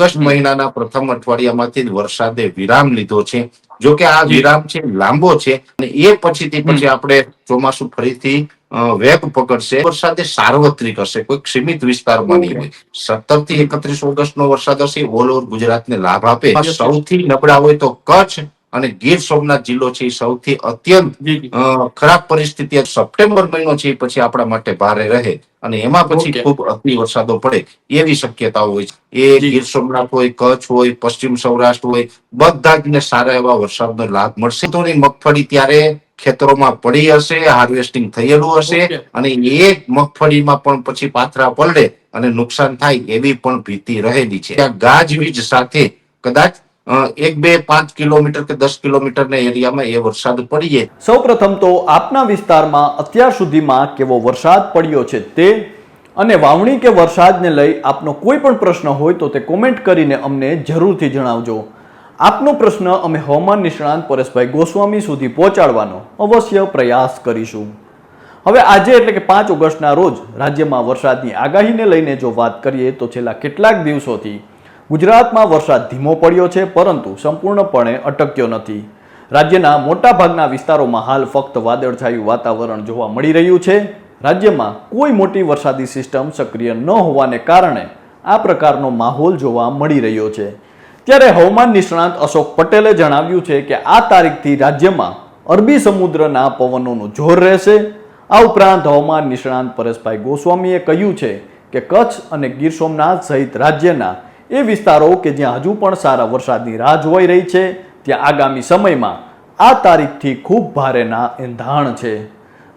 August મહિનાના પ્રથમ અઠવાડિયામાંથી જ વરસાદે વિરામ લીધો છે. જો કે આ વિરામ છે લાંબો છે અને એ પછીથી પછી આપણે ચોમાસું ફરીથી વેપ વેગ પકડશે. વરસાદ એ સાર્વત્રિક હશે કોઈ સીમિત વિસ્તારમાં નહીં હોય. સત્તરથી એકત્રીસ ઓગસ્ટ નો વરસાદ હશે ઓલ ઓવર ગુજરાતને લાભ આપે. સૌથી નબળા હોય તો કચ્છ અને ગીર સોમનાથ જિલ્લો છે એ સૌથી અત્યંત ખરાબ પરિસ્થિતિ સપ્ટેમ્બર મહિનો છે પછી આપણા માટે ભારે રહે. અને એમાં પછી ખૂબ અતિ વરસાદો પડે એવી શક્યતાઓ હોય છે. એ ગીર સોમનાથ હોય કચ્છ હોય પશ્ચિમ સૌરાષ્ટ્ર હોય બધા જ ને સારા એવા વરસાદનો લાભ મળશે. તો મગફળી ત્યારે ખેતરોમાં પડી હશે હાર્વેસ્ટિંગ થયેલું હશે અને એ મગફળીમાં પણ પછી પાથરા પલડે અને નુકસાન થાય એવી પણ ભીતિ રહેલી છે. ગાજવીજ સાથે કદાચ એક, બે, પાંચ કિલોમીટર કે દસ કિલોમીટરના એરિયામાં એ વરસાદ પડીએ. સૌપ્રથમ તો આપના વિસ્તારમાં અત્યાર સુધીમાં કેવો વરસાદ પડ્યો છે તે અને વાવણી કે વરસાદને લઈ આપનો કોઈ પણ પ્રશ્ન હોય તો તે કોમેન્ટ કરીને અમને જરૂરથી જણાવજો. આપનો પ્રશ્ન અમે હવામાન નિષ્ણાંત પરેશભાઈ ગોસ્વામી સુધી પહોંચાડવાનો અવશ્ય પ્રયાસ કરીશું. હવે આજે એટલે કે પાંચ ઓગસ્ટના રોજ રાજ્યમાં વરસાદની આગાહીને લઈને જો વાત કરીએ તો છેલ્લા કેટલાક દિવસોથી ગુજરાતમાં વરસાદ ધીમો પડ્યો છે, પરંતુ સંપૂર્ણપણે અટક્યો નથી. રાજ્યના મોટાભાગના વિસ્તારોમાં હાલ ફક્ત વાદળછાયું વાતાવરણ જોવા મળી રહ્યું છે. રાજ્યમાં કોઈ મોટી વરસાદી સિસ્ટમ સક્રિય ન હોવાને કારણે આ પ્રકારનો માહોલ જોવા મળી રહ્યો છે. ત્યારે હવામાન નિષ્ણાંત અશોક પટેલે જણાવ્યું છે કે આ તારીખથી રાજ્યમાં અરબી સમુદ્રના પવનોનું જોર રહેશે. આ ઉપરાંત હવામાન નિષ્ણાંત પરેશભાઈ ગોસ્વામીએ કહ્યું છે કે કચ્છ અને ગીર સોમનાથ સહિત રાજ્યના એ વિસ્તારો કે જ્યાં હજુ પણ સારા વરસાદની રાહ જોવાઈ રહી છે, ત્યાં આગામી સમયમાં આ તારીખથી ખૂબ ભારેના એંધાણ છે.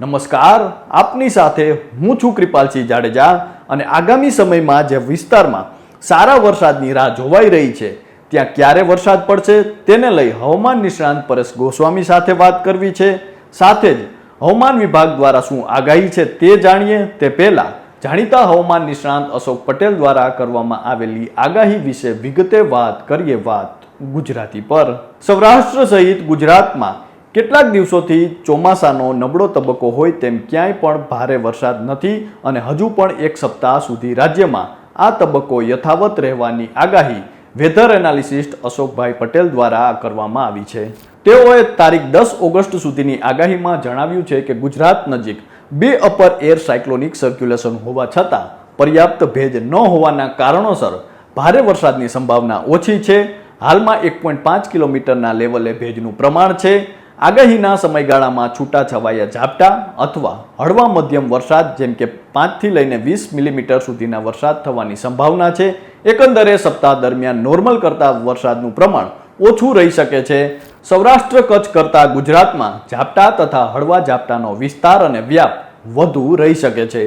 નમસ્કાર, આપની સાથે હું છું કૃપાલસિંહ જાડેજા અને આગામી સમયમાં જે વિસ્તારમાં સારા વરસાદની રાહ જોવાઈ રહી છે, ત્યાં ક્યારે વરસાદ પડશે તેને લઈ હવામાન નિષ્ણાંત પરેશ ગોસ્વામી સાથે વાત કરવી છે. સાથે જ હવામાન વિભાગ દ્વારા શું આગાહી છે તે જાણીએ તે પહેલા જાણીતા હવામાન નિષ્ણાંત અશોક પટેલ દ્વારા કરવામાં આવેલી આગાહી વિશે વિગતે વાત કરીએ વાત ગુજરાતી પર. સૌરાષ્ટ્ર સહિત ગુજરાતમાં કેટલાક દિવસોથી ચોમાસાનો નબળો તબક્કો હોય તેમ ક્યાંય પણ ભારે વરસાદ નથી અને હજુ પણ એક સપ્તાહ સુધી રાજ્યમાં આ તબક્કો યથાવત રહેવાની આગાહી વેધર એનાલિસિસ્ટ અશોકભાઈ પટેલ દ્વારા કરવામાં આવી છે. તેઓએ તારીખ દસ ઓગસ્ટ સુધીની આગાહીમાં જણાવ્યું છે કે ગુજરાત નજીક બે અપર એર સાયક્લોનિક સર્ક્યુલેશન હોવા છતાં પર્યાપ્ત ભેજ ન હોવાના કારણોસર ભારે વરસાદની સંભાવના ઓછી છે. હાલમાં એક પોઈન્ટ પાંચ કિલોમીટરના લેવલે ભેજનું પ્રમાણ છે. આગાહીના સમયગાળામાં છૂટાછવાયા ઝાપટા અથવા હળવા મધ્યમ વરસાદ જેમ કે પાંચથી લઈને વીસ મિલીમીટર સુધીના વરસાદ થવાની સંભાવના છે. એકંદરે સપ્તાહ દરમિયાન નોર્મલ કરતાં વરસાદનું પ્રમાણ ઓછું રહી શકે છે. સૌરાષ્ટ્ર કચ્છ કરતાં ગુજરાતમાં ઝાપટા તથા હળવા ઝાપટાનો વિસ્તાર અને વ્યાપ વધુ રહી શકે છે.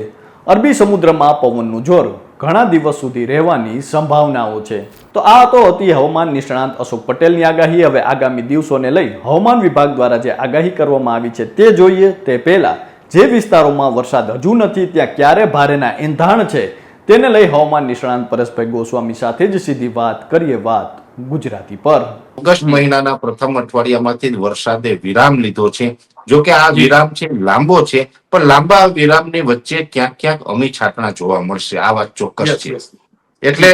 અરબી સમુદ્રમાં પવનનું જોર ઘણા દિવસ સુધી રહેવાની સંભાવનાઓ છે. તો આ તો હતી હવામાન નિષ્ણાંત અશોક પટેલની આગાહી. હવે આગામી દિવસોને લઈ હવામાન વિભાગ દ્વારા જે આગાહી કરવામાં આવી છે તે જોઈએ. તે પહેલા જે વિસ્તારોમાં વરસાદ હજુ નથી, ત્યાં ક્યારે ભારેના એંધાણ છે, તેને લઈ હવામાન નિષ્ણાંત પરેશભાઈ ગોસ્વામી સાથે જ સીધી વાત કરીએ વાત ગુજરાતી પર. ઓગસ્ટ મહિનાના પ્રથમ અઠવાડિયામાંથી જ વરસાદે વિરામ લીધો છે. જો કે આ વિરામ છે લાંબો છે પણ લાંબા વિરામની વચ્ચે ક્યાંક ક્યાંક અમી છાટણા જોવા મળશે. આ વાત ચોક્કસ છે. એટલે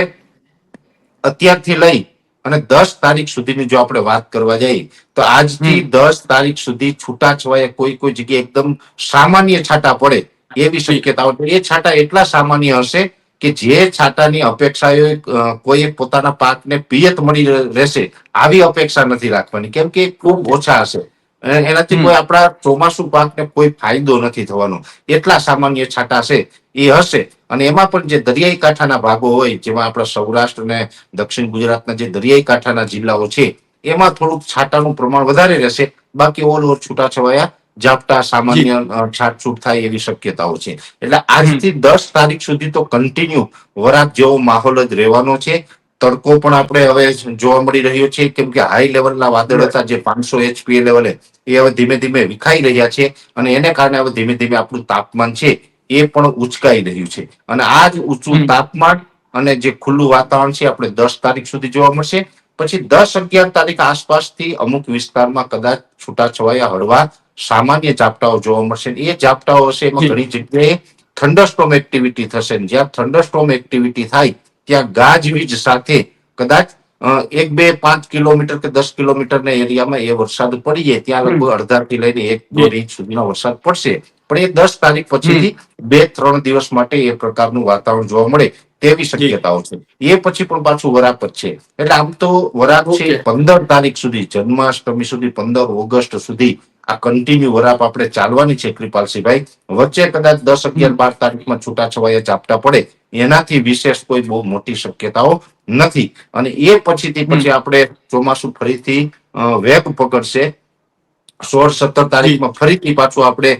અત્યારથી લઈ અને દસ તારીખ સુધીની જો આપણે વાત કરવા જઈએ તો આજથી દસ તારીખ સુધી છૂટાછવાયા કોઈ કોઈ જગ્યાએ એકદમ સામાન્ય છાંટા પડે એવી શક્યતાઓ. એ છાંટા એટલા સામાન્ય હશે કે જે છાટાની અપેક્ષાઓ કોઈ પોતાના પાકને પિયત મળી રહેશે આવી અપેક્ષા નથી રાખવાની. કેમ કે ખૂબ ઓછા હશે. અને એનાથી કોઈ આપણા ચોમાસુ પાકને કોઈ ફાયદો નથી થવાનો. એટલા સામાન્ય છાંટા છે એ હશે. અને એમાં પણ જે દરિયાઈ કાંઠાના ભાગો હોય જેમાં આપણા સૌરાષ્ટ્ર અને દક્ષિણ ગુજરાતના જે દરિયાઈ કાંઠાના જિલ્લાઓ છે એમાં થોડુંક છાંટાનું પ્રમાણ વધારે રહેશે. બાકી ઓલ ઓવર છૂટાછવાયા ઝાપટા સામાન્ય છાટછૂટ થાય એવી શક્યતાઓ છે. એટલે આજથી દસ તારીખ સુધી તો કન્ટિન્યુ વરાત જેવો માહોલ જ રહેવાનો છે. તડકો પણ આપણે હવે જોવા મળી રહ્યો છે કેમ કે હાઈ લેવલના વાદળ હતા જે પાંચસો એચપીએ લેવલે એ હવે ધીમે ધીમે વિખાઈ રહ્યા છે અને એને કારણે હવે ધીમે ધીમે આપણું તાપમાન છે એ પણ ઉચકાઈ રહ્યું છે. અને આ જ ઊંચું તાપમાન અને જે ખુલ્લું વાતાવરણ છે આપણે દસ તારીખ સુધી જોવા મળશે. પછી દસ અગિયાર તારીખ આસપાસથી અમુક વિસ્તારમાં કદાચ છૂટાછવાયા હળવા સામાન્ય ઝાપટાઓ જોવા મળશે એ ઝાપટાઓ હશે એમાં ઘણી જગ્યાએ થંડરસ્ટોમ એક્ટિવિટી થશે જ્યાં થંડરસ્ટોમ એક્ટિવિટી થાય ત્યાં ગાજવીજ સાથે કદાચ એક બે પાંચ કિલોમીટર કે દસ કિલોમીટરના એરિયામાં એ વરસાદ પડી જાય ત્યાં લગભગ અડધાથી લઈને એક દોઢ ઇંચ સુધીનો વરસાદ પડશે. પણ એ દસ તારીખ પછીથી બે ત્રણ દિવસ માટે એ પ્રકારનું વાતાવરણ જોવા મળે તેવી શક્યતાઓ છે. એ પછી પણ પાછું વરાપ જ છે. એટલે આમ તો વરાપ છે પંદર તારીખ સુધી જન્માષ્ટમી સુધી પંદર ઓગસ્ટ સુધી આ કન્ટિન્યુ વરાપ આપણે ચાલવાની છે કૃપાલસિંહભાઈ. વચ્ચે કદાચ દસ અગિયાર બાર તારીખમાં છૂટાછવાયા ઝાપટા પડે એનાથી વિશેષ કોઈ બહુ મોટી શક્યતાઓ નથી. અને એ પછીથી પછી આપણે ચોમાસું ફરીથી વેગ પકડશે. સોળ સત્તર તારીખમાં ફરીથી પાછું આપણે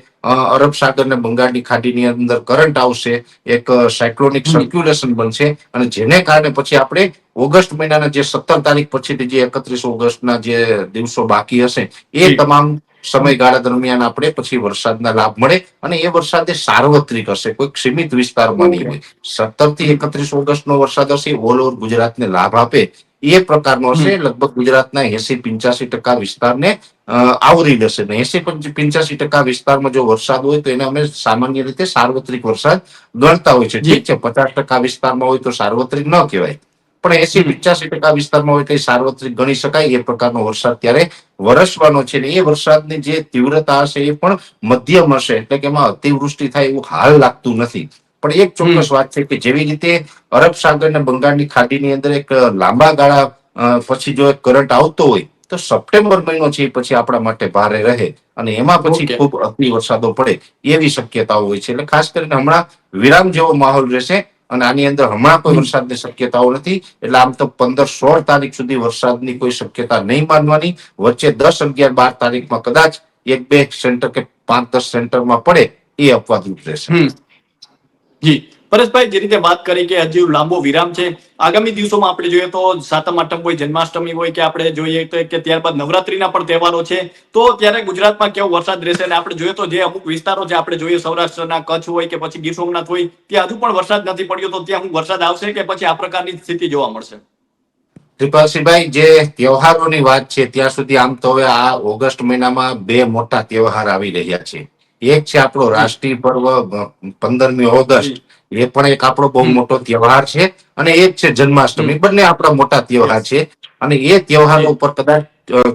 અરબ સાગર ને બંગાળની ખાડીની અંદર કરંટ આવશે. એક સાયક્લોનિક સર્ક્યુલેશન બનશે. અને જેને કારણે પછી આપણે ઓગસ્ટ મહિનાના જે સત્તર તારીખ પછીથી જે એકત્રીસ ઓગસ્ટના જે દિવસો બાકી હશે એ તમામ સમયગાળા દરમિયાન આપણે પછી વરસાદના લાભ મળે અને એ વરસાદ એ સાર્વત્રિક હશે. કોઈ સીમિત વિસ્તારમાં નહીં હોય. સત્તરથી એકત્રીસ ઓગસ્ટ નો વરસાદ હશે ઓલ ઓવર ગુજરાતને લાભ આપે એ પ્રકારનો હશે. લગભગ ગુજરાતના એસી પંચ્યાસી ટકા વિસ્તારને આવરી લેશે ને એસી પંચ્યાસી ટકા વિસ્તારમાં જો વરસાદ હોય તો એને અમે સામાન્ય રીતે સાર્વત્રિક વરસાદ ગણતા હોય છે. ઠીક છે? પચાસ ટકા વિસ્તારમાં હોય તો સાર્વત્રિક ન કહેવાય. પણ એસી પચાસી ટકા વિસ્તારમાં હોય તો સાર્વત્રિક ગણી શકાય એ પ્રકારનો વરસાદ ત્યારે વરસવાનો છે ને એ વરસાદની જે તીવ્રતા હશે એ પણ મધ્યમ હશે એટલે કે એમાં અતિવૃષ્ટિ થાય એવું હાલ લાગતું નથી. પણ એક ચોક્કસ વાત છે કે જેવી રીતે અરબ સાગર અને બંગાળની ખાડીની અંદર એક લાંબા ગાળા પછી જો એક કરંટ આવતો હોય તો સપ્ટેમ્બર મહિનો છે એ પછી આપણા માટે ભારે રહે અને એમાં પછી ખૂબ અતિ વરસાદો પડે એવી શક્યતાઓ હોય છે. એટલે ખાસ કરીને હમણાં વિરામ જેવો માહોલ રહેશે અને આની અંદર હમણાં કોઈ વરસાદની શક્યતાઓ નથી. એટલે આમ તો પંદર સોળ તારીખ સુધી વરસાદની કોઈ શક્યતા નહીં માનવાની. વચ્ચે દસ અગિયાર બાર તારીખમાં કદાચ એક બે સેન્ટર કે પાંચ દસ સેન્ટરમાં પડે એ અપવાદરૂપ રહેશે જી. પરેશભાઈ જે રીતે વાત કરી કે હજી લાંબો વિરામ છે આગામી દિવસોમાં આપણે જોઈએ તો સાતમ આઠમ હોય જન્માષ્ટમી હોય કે આપણે જોઈએ તો કે ત્યારબાદ નવરાત્રીના પણ તહેવારો છે તો ત્યારે ગુજરાતમાં કેવો વરસાદ રહેશે અને આપણે જોઈએ તો જે અમુક વિસ્તારો છે આપણે જોઈએ સૌરાષ્ટ્રના કચ્છ હોય કે પછી ગીર સોમનાથ હોય ત્યાં હજુ પણ વરસાદ નથી પડ્યો તો ત્યાં હું વરસાદ આવશે કે પછી આ પ્રકારની સ્થિતિ જોવા મળશે? ત્રિપાલસિંહભાઈ જે તહેવારોની વાત છે ત્યાં સુધી આમ તો હવે આ ઓગસ્ટ મહિનામાં બે મોટા તહેવાર આવી રહ્યા છે. એક છે આપણો રાષ્ટ્રીય પર્વ પંદરમી ઓગસ્ટ. એ પણ એક આપણો બહુ મોટો તહેવાર છે અને એક છે જન્માષ્ટમી. બંને આપણા મોટા તહેવાર છે. અને એ તહેવાર ઉપર કદાચ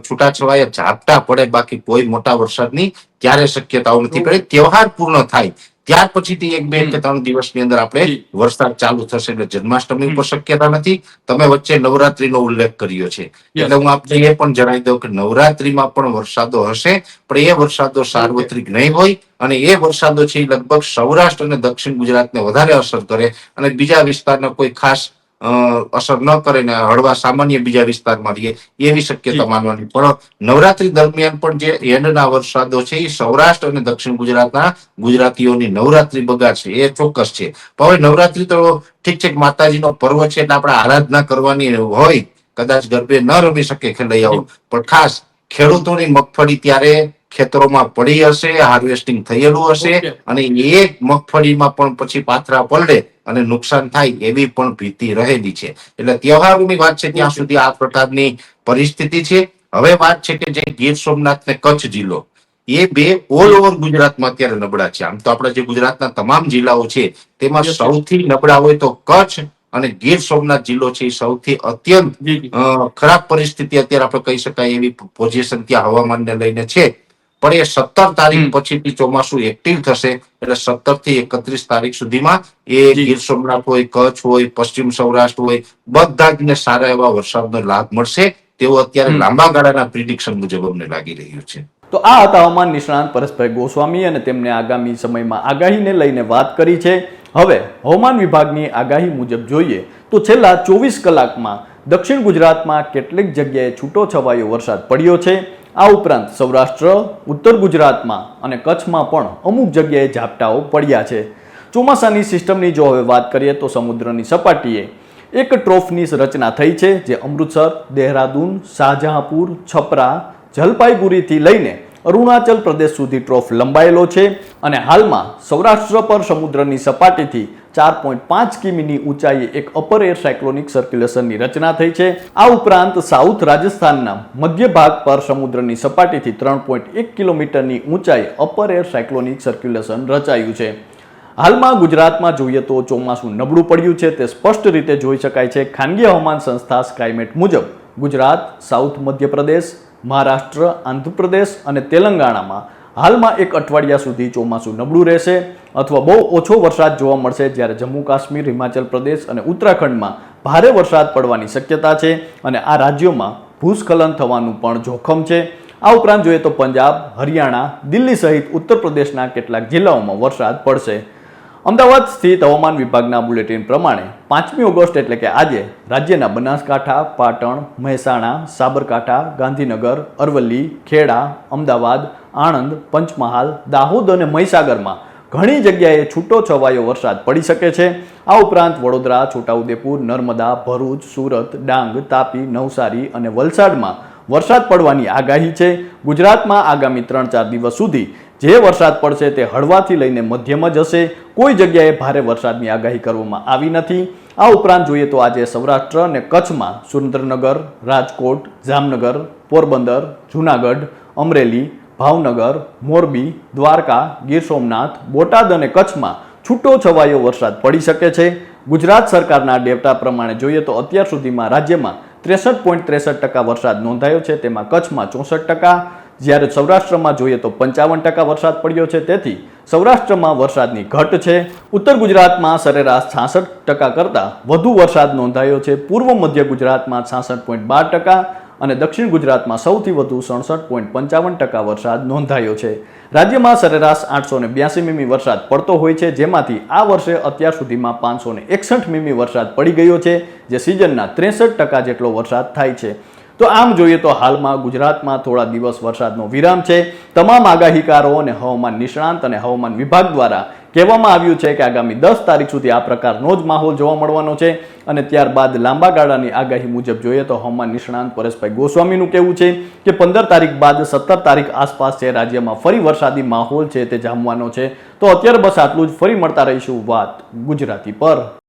છૂટાછવાયા ઝાપટા પડે બાકી કોઈ મોટા વરસાદની ત્યારે શક્યતાઓ નથી પડે. તહેવાર પૂર્ણ થાય ત્યાર પછીથી એક બે કે ત્રણ દિવસની અંદર આપણે વરસાદ ચાલુ થશે એટલે જન્માષ્ટમી ઉપર શક્યતા નથી. તમે વચ્ચે નવરાત્રીનો ઉલ્લેખ કર્યો છે. એટલે હું આપને એ પણ જણાવી દઉં કે નવરાત્રીમાં પણ વરસાદો હશે પણ એ વરસાદો સાર્વત્રિક નહીં હોય અને એ વરસાદો છે લગભગ સૌરાષ્ટ્ર અને દક્ષિણ ગુજરાતને વધારે અસર કરે અને બીજા વિસ્તારના કોઈ ખાસ અસર ન કરે ને હળવા સામાન્ય બીજા વિસ્તારમાં રહીએ એવી શક્યતા માનવાની. પણ નવરાત્રી દરમિયાન પણ જે એન્ડના વરસાદો છે એ સૌરાષ્ટ્ર અને દક્ષિણ ગુજરાતના ગુજરાતીઓની નવરાત્રી બગાડશે એ ચોક્કસ છે. હવે નવરાત્રી તો ઠીક છે માતાજીનો પર્વ છે એટલે આપણે આરાધના કરવાની હોય કદાચ ગરબે ન રમી શકે ખેલૈયાઓ. પણ ખાસ ખેડૂતોની મગફળી ત્યારે ખેતરોમાં પડી હશે હાર્વેસ્ટિંગ થયેલું હશે અને એ મગફળીમાં પણ પછી પાથરા પલડે અને નુકસાન થાય એવી પણ ભીતિ રહેલી છે. એટલે તહેવારોની વાત છે ત્યાં સુધી આ પ્રકારની પરિસ્થિતિ છે. હવે વાત છે કે જે ગીર સોમનાથ ને કચ્છ જિલ્લો એ બે ઓલ ઓવર ગુજરાતમાં અત્યારે નબળા છે. આમ તો આપણા જે ગુજરાતના તમામ જિલ્લાઓ છે તેમાં. સૌથી નબળા હોય તો કચ્છ અને ગીર સોમનાથ જિલ્લો છે એ સૌથી અત્યંત ખરાબ પરિસ્થિતિ અત્યારે આપણે કહી શકાય એવી પોઝિશન ત્યાં હવામાનને લઈને છે. પણ એ સત્તર તારીખ. પછીથી ચોમાસું એક્ટિવ થશે એટલે સત્તરથી એકત્રીસ તારીખ સુધીમાં એ ગીર સોમનાથ હોય કચ્છ હોય પશ્ચિમ સૌરાષ્ટ્ર હોય બધા જ ને સારા એવા વરસાદનો લાભ મળશે. તેવો અત્યારે લાંબા ગાળાના પ્રિડિક્શન મુજબ અમને લાગી રહ્યું છે. તો આ હતા હવામાન નિષ્ણાંત પરેશભાઈ ગોસ્વામી અને તેમને આગામી સમયમાં આગાહીને લઈને વાત કરી છે. હવે હવામાન વિભાગની આગાહી મુજબ જોઈએ તો છેલ્લા ચોવીસ કલાકમાં દક્ષિણ ગુજરાતમાં કેટલીક જગ્યાએ છૂટો છવાયો વરસાદ પડ્યો છે. આ ઉપરાંત સૌરાષ્ટ્ર, ઉત્તર ગુજરાતમાં અને કચ્છમાં પણ અમુક જગ્યાએ ઝાપટાઓ પડ્યા છે. ચોમાસાની સિસ્ટમની જો હવે વાત કરીએ તો સમુદ્રની સપાટીએ એક ટ્રોફની રચના થઈ છે, જે અમૃતસર, દેહરાદૂન, શાહજહાંપુર, છપરા, જલપાઈગુડીથી લઈને અરુણાચલ પ્રદેશ સુધી ટ્રોફ લંબાયેલો છે અને હાલમાં સૌરાષ્ટ્ર પર સમુદ્રની સપાટીથી ચાર પોઈન્ટ પાંચ કિમીની ઊંચાઈએ એક અપર એર સાયક્લોનિક સર્ક્યુલેશનની રચના થઈ છે. આ ઉપરાંત સાઉથ રાજસ્થાનના મધ્ય ભાગ પર સમુદ્રની સપાટીથી ત્રણ પોઈન્ટ એક કિલોમીટરની ઊંચાઈ અપર એર સાયક્લોનિક સર્ક્યુલેશન રચાયું છે. હાલમાં ગુજરાતમાં જોઈએ તો ચોમાસું નબળું પડ્યું છે, તે સ્પષ્ટ રીતે જોઈ શકાય છે. ખાનગી હવામાન સંસ્થા સ્કાયમેટ મુજબ, ગુજરાત, સાઉથ મધ્યપ્રદેશ, મહારાષ્ટ્ર, આંધ્રપ્રદેશ અને તેલંગાણામાં હાલમાં એક અઠવાડિયા સુધી ચોમાસું નબળું રહેશે અથવા બહુ ઓછો વરસાદ જોવા મળશે જ્યારે જમ્મુ કાશ્મીર, હિમાચલ પ્રદેશ અને ઉત્તરાખંડમાં ભારે વરસાદ પડવાની શક્યતા છે અને આ રાજ્યોમાં ભૂસ્ખલન થવાનું પણ જોખમ છે. આ ઉપરાંત જોઈએ તો પંજાબ, હરિયાણા, દિલ્હી સહિત ઉત્તર પ્રદેશના કેટલાક જિલ્લાઓમાં વરસાદ પડશે. અમદાવાદ સ્થિત હવામાન વિભાગના બુલેટિન પ્રમાણે પાંચમી ઓગસ્ટ એટલે કે આજે રાજ્યના બનાસકાંઠા, પાટણ, મહેસાણા, સાબરકાંઠા, ગાંધીનગર, અરવલ્લી, ખેડા, અમદાવાદ આણંદ, પંચમહાલ, દાહોદ અને મહીસાગરમાં ઘણી જગ્યાએ છૂટો છવાયો વરસાદ પડી શકે છે. આ ઉપરાંત વડોદરા, છોટાઉદેપુર, નર્મદા, ભરૂચ, સુરત, ડાંગ, તાપી, નવસારી અને વલસાડમાં વરસાદ પડવાની આગાહી છે. ગુજરાતમાં આગામી ત્રણ ચાર દિવસ સુધી જે વરસાદ પડશે તે હળવાથી લઈને મધ્યમ જ હશે. કોઈ જગ્યાએ ભારે વરસાદની આગાહી કરવામાં આવી નથી. આ ઉપરાંત જોઈએ તો આજે સૌરાષ્ટ્ર અને કચ્છમાં સુરેન્દ્રનગર, રાજકોટ, જામનગર, પોરબંદર, જૂનાગઢ, અમરેલી ભાવનગર, મોરબી, દ્વારકા, ગીર સોમનાથ, બોટાદ અને કચ્છમાં છૂટો છવાયો વરસાદ પડી શકે છે. ગુજરાત સરકારના ડેટા પ્રમાણે જોઈએ તો અત્યાર સુધીમાં રાજ્યમાં ત્રેસઠ પોઈન્ટ ત્રેસઠ ટકા વરસાદ નોંધાયો છે. તેમાં કચ્છમાં ચોસઠ ટકા, જ્યારે સૌરાષ્ટ્રમાં જોઈએ તો પંચાવન ટકા વરસાદ પડ્યો છે. તેથી સૌરાષ્ટ્રમાં વરસાદની ઘટ છે. ઉત્તર ગુજરાતમાં સરેરાશ છાસઠ ટકા કરતાં વધુ વરસાદ નોંધાયો છે. પૂર્વ મધ્ય ગુજરાતમાં છાસઠ પોઈન્ટ બાર ટકા અને દક્ષિણ ગુજરાતમાં સૌથી વધુ સડસઠ પોઈન્ટ પંચાવન ટકા વરસાદ નોંધાયો છે. રાજ્યમાં સરેરાશ આઠસો ને બ્યાસી મીમી વરસાદ પડતો હોય છે, જેમાંથી આ વર્ષે અત્યાર સુધીમાં પાંચસો ને એકસઠ મીમી વરસાદ પડી ગયો છે, જે સિઝનના ત્રેસઠ ટકા જેટલો વરસાદ થાય છે. તો આમ જોઈએ તો હાલમાં ગુજરાતમાં થોડા દિવસ વરસાદનો વિરામ છે. તમામ આગાહીકારો અને હવામાન નિષ્ણાંત અને હવામાન વિભાગ દ્વારા કહેવામાં આવ્યું છે કે આગામી દસ તારીખ સુધી આ પ્રકારનો જ માહોલ જોવા મળવાનો છે અને ત્યારબાદ લાંબા ગાળાની આગાહી મુજબ જોઈએ તો હવામાન નિષ્ણાંત પરેશભાઈ ગોસ્વામીનું કહેવું છે કે પંદર તારીખ બાદ સત્તર તારીખ આસપાસ છે, રાજ્યમાં ફરી વરસાદી માહોલ છે તે જામવાનો છે. તો અત્યારે બસ આટલું જ. ફરી મળતા રહીશું વાત ગુજરાતી પર.